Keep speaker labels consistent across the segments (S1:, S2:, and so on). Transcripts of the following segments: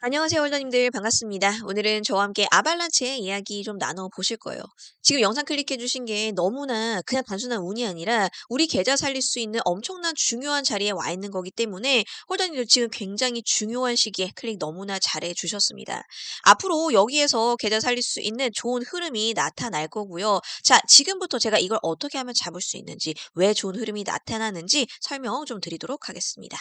S1: 안녕하세요, 홀더님들. 반갑습니다. 오늘은 저와 함께 아발란체의 이야기 좀 나눠 보실 거예요. 지금 영상 클릭해 주신 게 너무나 그냥 단순한 운이 아니라 우리 계좌 살릴 수 있는 엄청난 중요한 자리에 와 있는 거기 때문에 홀더님들 지금 굉장히 중요한 시기에 클릭 너무나 잘해 주셨습니다. 앞으로 여기에서 계좌 살릴 수 있는 좋은 흐름이 나타날 거고요. 자, 지금부터 제가 이걸 어떻게 하면 잡을 수 있는지, 왜 좋은 흐름이 나타나는지 설명 좀 드리도록 하겠습니다.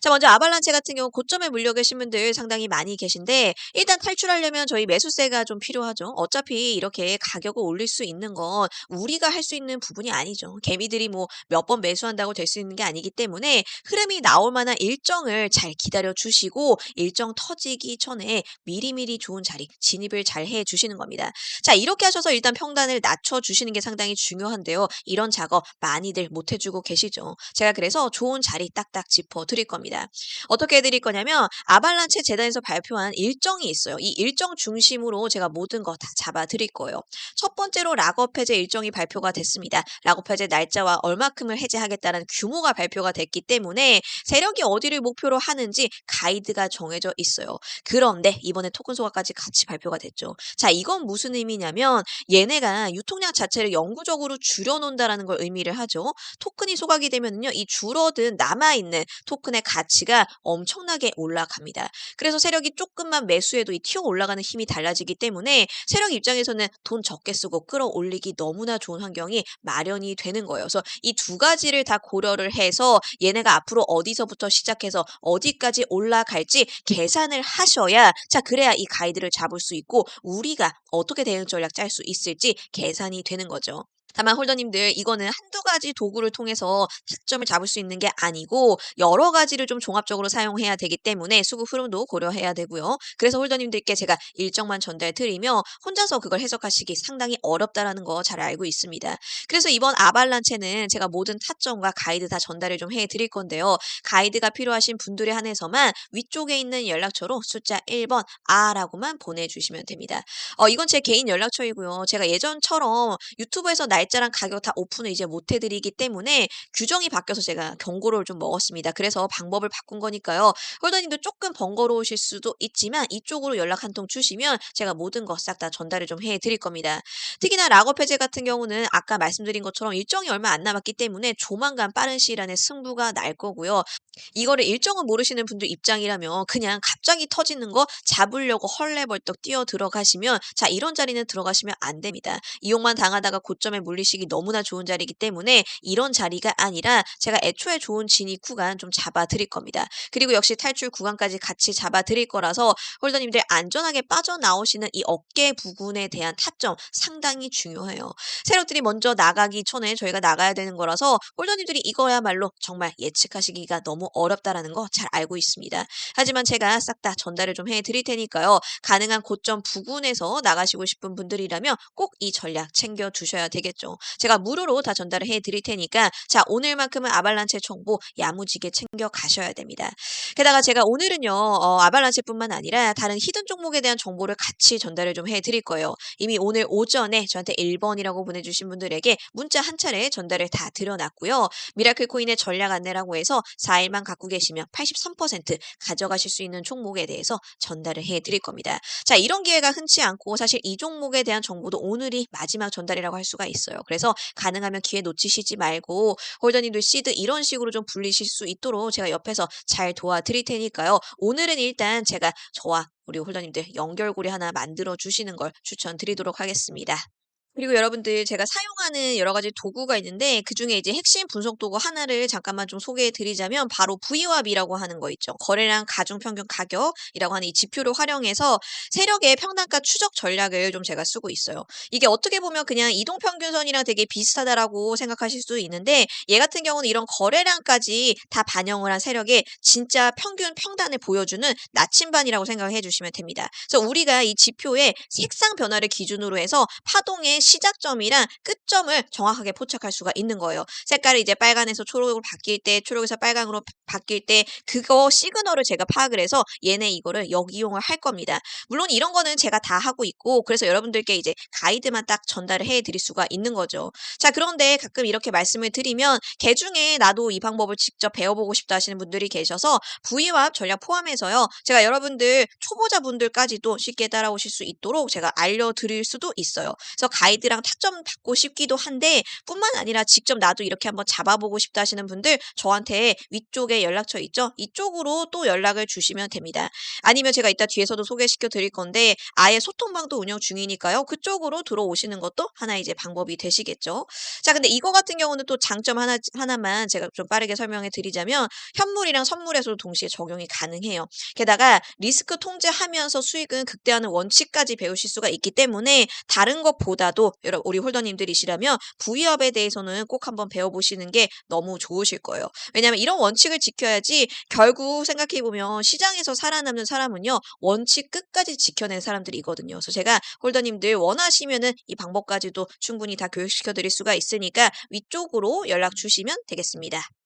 S1: 자, 먼저 아발란체 같은 경우 고점에 물려 계신 분들 상당히 많이 계신데 일단 탈출하려면 저희 매수세가 좀 필요하죠. 어차피 이렇게 가격을 올릴 수 있는 건 우리가 할 수 있는 부분이 아니죠. 개미들이 뭐 몇 번 매수한다고 될 수 있는 게 아니기 때문에 흐름이 나올 만한 일정을 잘 기다려 주시고 일정 터지기 전에 미리미리 좋은 자리 진입을 잘 해 주시는 겁니다. 자, 이렇게 하셔서 일단 평단을 낮춰 주시는 게 상당히 중요한데요. 이런 작업 많이들 못 해주고 계시죠. 제가 그래서 좋은 자리 딱딱 짚어 드릴 겁니다. 어떻게 해 드릴 거냐면 아발란체 재단 에서 발표한 일정이 있어요. 이 일정 중심으로 제가 모든 거 다 잡아 드릴 거예요. 첫 번째로 락업 해제 일정이 발표가 됐습니다. 락업 해제 날짜와 얼마큼을 해제하겠다는 규모가 발표가 됐기 때문에 세력이 어디를 목표로 하는지 가이드가 정해져 있어요. 그런데 이번에 토큰 소각까지 같이 발표가 됐죠. 자, 이건 무슨 의미냐면 얘네가 유통량 자체를 영구적으로 줄여놓는다라는 걸 의미를 하죠. 토큰이 소각이 되면요, 이 줄어든 남아있는 토큰의 가치가 엄청나게 올라갑니다. 그래서 세력이 조금만 매수해도 이 튀어 올라가는 힘이 달라지기 때문에 세력 입장에서는 돈 적게 쓰고 끌어올리기 너무나 좋은 환경이 마련이 되는 거예요. 그래서 이 두 가지를 다 고려를 해서 얘네가 앞으로 어디서부터 시작해서 어디까지 올라갈지 계산을 하셔야 자 그래야 이 가이드를 잡을 수 있고 우리가 어떻게 대응 전략 짤 수 있을지 계산이 되는 거죠. 다만 홀더님들 이거는 한두 가지 도구를 통해서 타점을 잡을 수 있는 게 아니고 여러 가지를 좀 종합적으로 사용해야 되기 때문에 수급 흐름도 고려해야 되고요. 그래서 홀더님들께 제가 일정만 전달 드리며 혼자서 그걸 해석하시기 상당히 어렵다라는 거 잘 알고 있습니다. 그래서 이번 아발란체는 제가 모든 타점과 가이드 다 전달을 좀 해드릴 건데요. 가이드가 필요하신 분들에 한해서만 위쪽에 있는 연락처로 숫자 1번 아라고만 보내주시면 됩니다. 어, 이건 제 개인 연락처이고요. 제가 예전처럼 유튜브에서 날 짜랑 가격 다 오픈을 이제 못 해드리기 때문에 규정이 바뀌어서 제가 경고를 좀 먹었습니다. 그래서 방법을 바꾼 거니까요. 홀더님도 조금 번거로우실 수도 있지만 이쪽으로 연락 한 통 주시면 제가 모든 거싹다 전달을 좀 해드릴 겁니다. 특히나 락업 해제 같은 경우는 아까 말씀드린 것처럼 일정이 얼마 안 남았기 때문에 조만간 빠른 시일 안에 승부가 날 거고요. 이거를 일정은 모르시는 분들 입장이라면 그냥 갑자기 터지는 거 잡으려고 헐레벌떡 뛰어 들어가시면 자 이런 자리는 들어가시면 안 됩니다. 이용만 당하다가 고점에 물 리시기 너무나 좋은 자리이기 때문에 이런 자리가 아니라 제가 애초에 좋은 진입 구간 좀 잡아 드릴 겁니다. 그리고 역시 탈출 구간까지 같이 잡아 드릴 거라서 홀더님들 안전하게 빠져나오시는 이 어깨 부분에 대한 타점 상당히 중요해요. 세력들이 먼저 나가기 전에 저희가 나가야 되는 거라서 홀더님들이 이거야말로 정말 예측하시기가 너무 어렵다라는 거 잘 알고 있습니다. 하지만 제가 싹 다 전달을 좀 해 드릴 테니까요. 가능한 고점 부근에서 나가시고 싶은 분들이라면 꼭 이 전략 챙겨 두셔야 되겠죠. 제가 무료로 다 전달을 해 드릴 테니까 자, 오늘만큼은 아발란체 정보 야무지게 챙겨 가셔야 됩니다. 게다가 제가 오늘은요. 어, 아발란체뿐만 아니라 다른 히든 종목에 대한 정보를 같이 전달을 좀 해 드릴 거예요. 이미 오늘 오전에 저한테 1번이라고 보내 주신 분들에게 문자 한 차례 전달을 다 드려 놨고요. 미라클 코인의 전략 안내라고 해서 4일만 갖고 계시면 83% 가져가실 수 있는 종목에 대해서 전달을 해 드릴 겁니다. 자, 이런 기회가 흔치 않고 사실 이 종목에 대한 정보도 오늘이 마지막 전달이라고 할 수가 있어요. 그래서 가능하면 기회 놓치시지 말고 홀더님들 시드 이런 식으로 좀 불리실 수 있도록 제가 옆에서 잘 도와 드릴 테니까요. 오늘은 일단 제가 저와 우리 홀더님들 연결고리 하나 만들어 주시는 걸 추천드리도록 하겠습니다. 그리고 여러분들 제가 사용하는 여러 가지 도구가 있는데 그중에 이제 핵심 분석 도구 하나를 잠깐만 좀 소개해 드리자면 바로 V와비라고 하는 거 있죠. 거래량 가중 평균 가격이라고 하는 이 지표를 활용해서 세력의 평단가 추적 전략을 좀 제가 쓰고 있어요. 이게 어떻게 보면 그냥 이동 평균선이랑 되게 비슷하다라고 생각하실 수 있는데 얘 같은 경우는 이런 거래량까지 다 반영을 한 세력의 진짜 평균 평단을 보여주는 나침반이라고 생각해 주시면 됩니다. 그래서 우리가 이 지표의 색상 변화를 기준으로 해서 파동의 시작점이랑 끝점을 정확하게 포착할 수가 있는 거예요. 색깔이 이제 빨간에서 초록으로 바뀔 때, 초록에서 빨강으로 바 바뀔 때 그거 시그널을 제가 파악을 해서 얘네 이거를 역이용을 할 겁니다. 물론 이런 거는 제가 다 하고 있고 그래서 여러분들께 이제 가이드만 딱 전달을 해 드릴 수가 있는 거죠. 자 그런데 가끔 이렇게 말씀을 드리면 개 중에 나도 이 방법을 직접 배워보고 싶다 하시는 분들이 계셔서 부위와 전략 포함해서요. 제가 여러분들 초보자분들까지도 쉽게 따라오실 수 있도록 제가 알려드릴 수도 있어요. 그래서 가이드 랑 타점 받고 싶기도 한데 뿐만 아니라 직접 나도 이렇게 한번 잡아보고 싶다 하시는 분들 저한테 위쪽에 연락처 있죠? 이쪽으로 또 연락을 주시면 됩니다. 아니면 제가 이따 뒤에서도 소개시켜 드릴 건데 아예 소통방도 운영 중이니까요. 그쪽으로 들어오시는 것도 하나의 이제 방법이 되시겠죠. 자 근데 이거 같은 경우는 또 장점 하나 하나만 제가 좀 빠르게 설명해 드리자면 현물이랑 선물에서도 동시에 적용이 가능해요. 게다가 리스크 통제하면서 수익은 극대화하는 원칙까지 배우실 수가 있기 때문에 다른 것보다도 여러 우리 홀더님들이시라면 부위업에 대해서는 꼭 한번 배워보시는 게 너무 좋으실 거예요. 왜냐하면 이런 원칙을 지켜야지 결국 생각해 보면 시장에서 살아남는 사람은요 원칙 끝까지 지켜낸 사람들이거든요. 그래서 제가 홀더님들 원하시면은 이 방법까지도 충분히 다 교육시켜 드릴 수가 있으니까 위쪽으로 연락 주시면 되겠습니다.